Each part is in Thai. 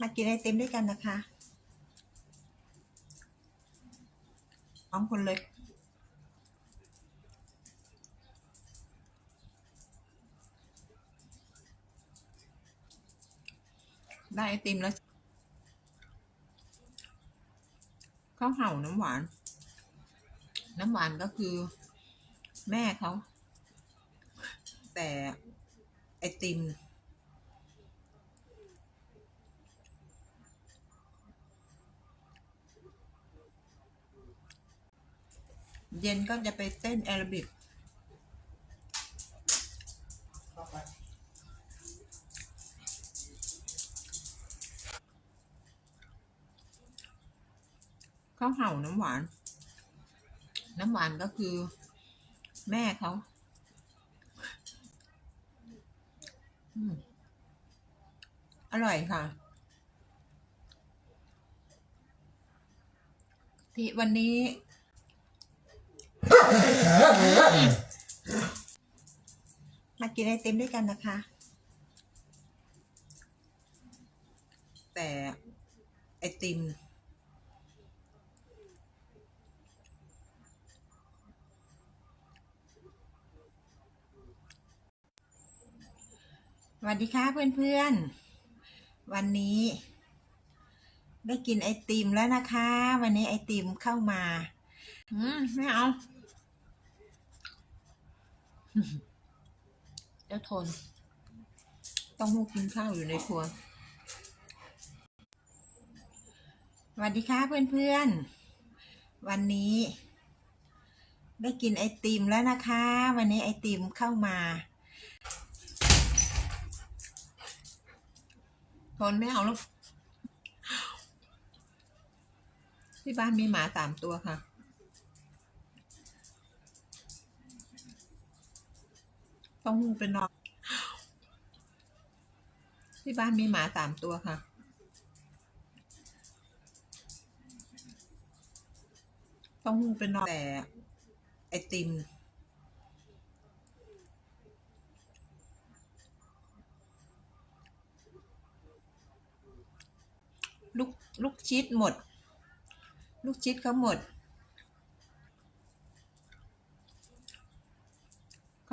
มากินไอติมด้วยกันนะคะพร้อมคนเล็กได้ไอติมแล้วข้าวเห่าน้ำหวาน น้ำหวานก็คือแม่เขา แต่ไอติม เย็นก็จะไปเต้นแอโรบิกข้าวเห่าน้ำหวาน น้ำหวานก็คือ แม่เขาอืมอร่อยค่ะ ที่วันนี้ มากินไอติมด้วยกันนะคะ แต่ไอติม สวัสดีค่ะเพื่อนๆ วันนี้ ได้กินไอติมแล้วนะคะ วันนี้ไอติมเข้ามา อืม ไม่เอา เจ้าทน ต้องมูกกินข้าวอยู่ในครัว สวัสดีค่ะเพื่อนๆ วันนี้ ได้กินไอติมแล้วนะคะ วันนี้ไอติมเข้ามา ทนไม่เอาแล้วที่บ้านมีหมาสามตัวค่ะ ต้องหูเป็นนอนที่บ้านมีหมาสามตัวค่ะ ต้องหูเป็นนอนแต่ไอติมลูกลูกชิดหมด ลูกชิดเขาหมด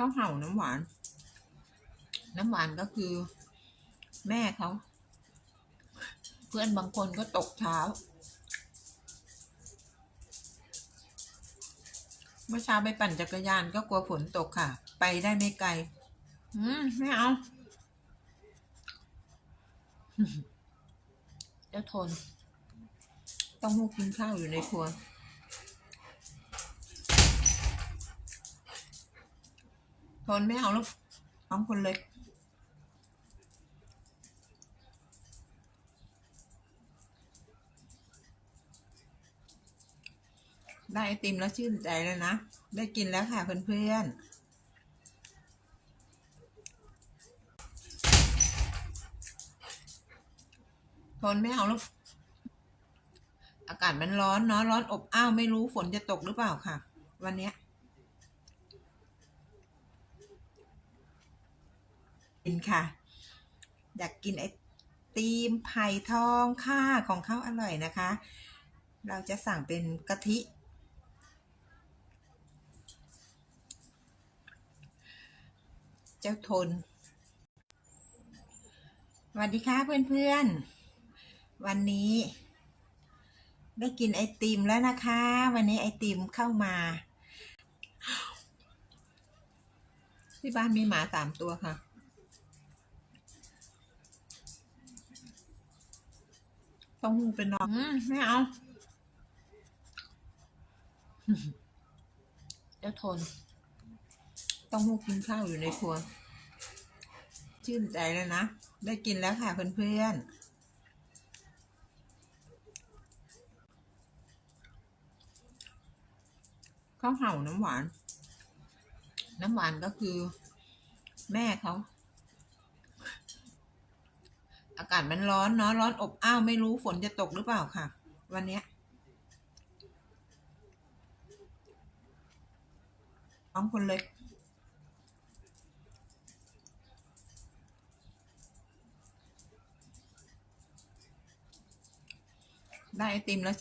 ข้าเห่าน้ำหวาน น้ำหวานก็คือ แม่เขา เพื่อนบางคนก็ตกเช้า เมื่อเช้าไปปั่นจักรยานก็กลัวฝนตกค่ะ ไปได้ไม่ไกล อืมไม่เอาเจ้าทน ต้องมูกกินข้าวอยู่ในครัว ทนไม่เอาแล้วน้องคนเล็กได้ไอติมแล้วชื่นใจแล้วนะ ได้กินแล้วค่ะเพื่อนๆทนไม่เอาแล้ว อากาศมันร้อนเนาะร้อนอบอ้าวไม่รู้ฝนจะตกหรือเปล่าค่ะ วันเนี้ย กินค่ะ อยากกินไอติมไผ่ทองค่ะของเขาอร่อยนะคะ เราจะสั่งเป็นกะทิเจ้าทน สวัสดีค่ะเพื่อนๆ วันนี้ ได้กินไอติมแล้วนะคะ วันนี้ไอติมเข้ามา ที่บ้านมีหมาสามตัวค่ะ ต้องหูเป็นนอนอืมไม่เอาเจ้าทน ต้องหูกินข้าวอยู่ในครัว ชื่นใจแล้วนะ ได้กินแล้วค่ะเพื่อนๆข้าวเห่าน้ำหวาน น้ำหวานก็คือ แม่เขา อากาศมันร้อนเนาะร้อนอบอ้าวไม่รู้ฝนจะตกหรือเปล่าค่ะ วันเนี้ยน้องคนเล็ก ได้ไอติมแล้ว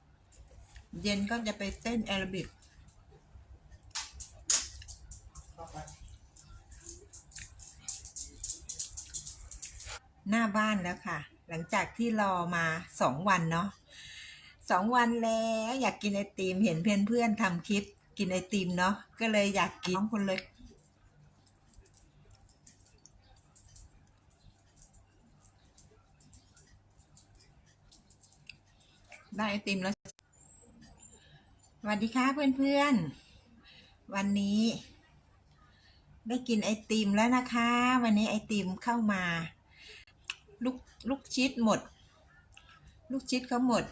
เย็นก็จะไปเต้นแอโรบิก หน้าบ้านแล้วค่ะ หลังจากที่รอมาสองวันเนาะสองวันแล้วอยากกินไอติมเห็นเพื่อนเพื่อนๆทำคลิปกินไอติมเนาะก็เลยอยากกินน้องคนเล็กได้ไอติมแล้วสวัสดีค่ะเพื่อนๆ วันนี้ ได้กินไอติมแล้วนะคะ วันนี้ไอติมเข้ามา ลูกลูกชิดหมด ลูกชิดเขาหมด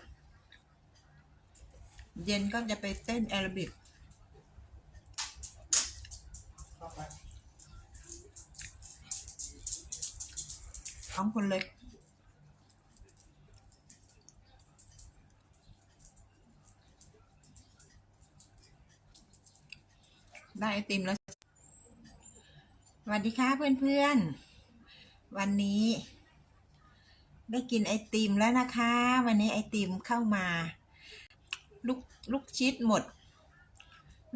เย็นก็จะไปเต้นแอโรบิกน้องคนเล็กได้ไอติมแล้ว สวัสดีค่ะเพื่อนๆ วันนี้ ได้กินไอติมแล้วนะคะ วันนี้ไอติมเข้ามา ลูกลูกชิดหมด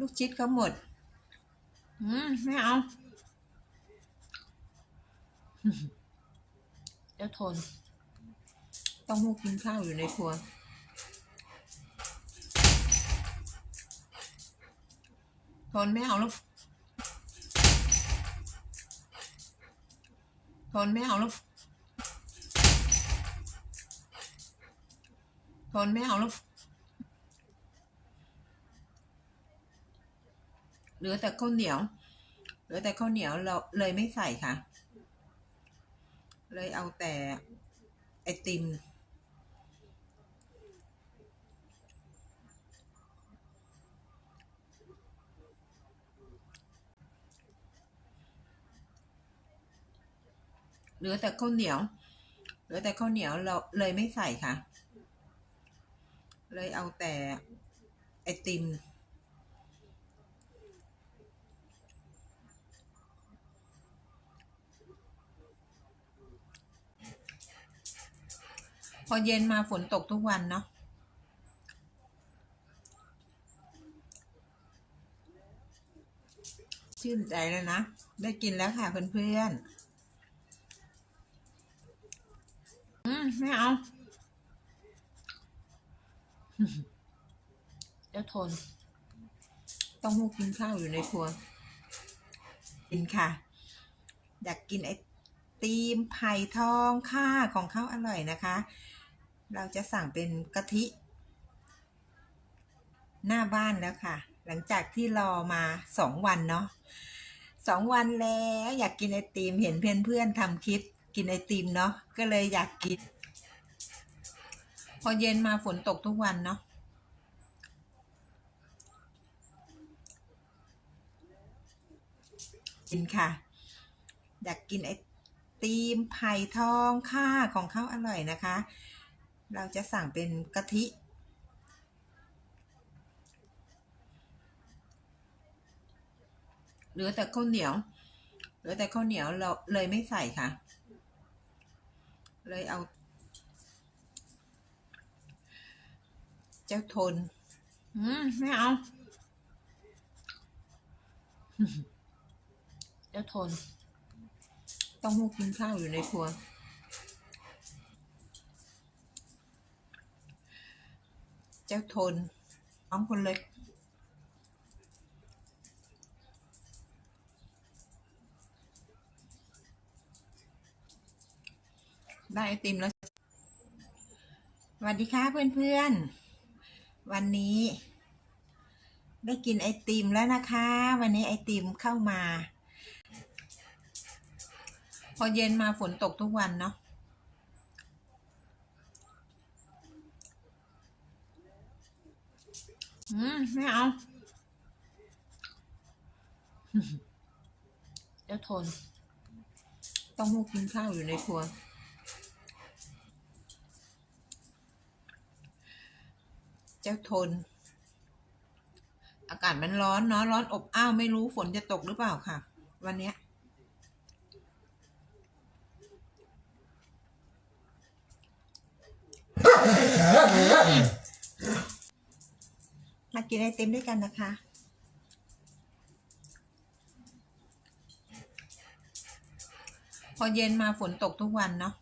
ลูกชิดเขาหมด อืมไม่เอาเจ้าทน ต้องมูกกินข้าวอยู่ในครัวทนไม่เอาแล้วทนไม่เอาแล้ว นไม่เอาแล้วเหลือแต่ข้าวเหนียว เหลือแต่ข้าวเหนียวเราเลยไม่ใส่ค่ะ เลยเอาแต่ไอติมเหลือแต่ข้าวเหนียว เหลือแต่ข้าวเหนียวเราเลยไม่ใส่ค่ะ เลยเอาแต่ไอติม พอเย็นมาฝนตกทุกวันเนาะชื่นใจแล้วนะ ได้กินแล้วค่ะเพื่อนๆ อืม ไม่เอา เจ้าทน ต้องมูกกินข้าวอยู่ในครัว กินค่ะ อยากกินไอตีมไผ่ทองค่ะ ของเขาวอร่อยนะคะ เราจะสั่งเป็นกะทิ หน้าบ้านแล้วค่ะ หลังจากที่รอมาสองวันเนาะสองวันแล้ว อยากกินไอติมเห็นเพื่อนเพื่อนๆทำคลิปกินไอติมเนาะก็เลยอยากกิน พอเย็นมาฝนตกทุกวันเนาะกินค่ะ อยากกินไอติมไผ่ทองค่ะของเขาอร่อยนะคะ เราจะสั่งเป็นกะทิ เหลือแต่ข้าวเหนียว เหลือแต่ข้าวเหนียวเราเลยไม่ใส่ค่ะ เลยเอา เจ้าทน อืมไม่เอา เจ้าทน ต้องมูกกินข้าวอยู่ในครัว เจ้าทนน้องคนเล็กได้ไอติมแล้ว สวัสดีค่ะเพื่อนๆ วันนี้ ได้กินไอติมแล้วนะคะ วันนี้ไอติมเข้ามา พอเย็นมาฝนตกทุกวันเนาะอืมไม่เอาเจ้าทน ต้องมูกกินข้าวอยู่ในครัว เจ้าทน อากาศมันร้อนเนาะร้อนอบอ้าวไม่รู้ฝนจะตกหรือเปล่าค่ะ วันเนี้ยมากินไอติมด้วยกันนะคะ พอเย็นมาฝนตกทุกวันเนาะ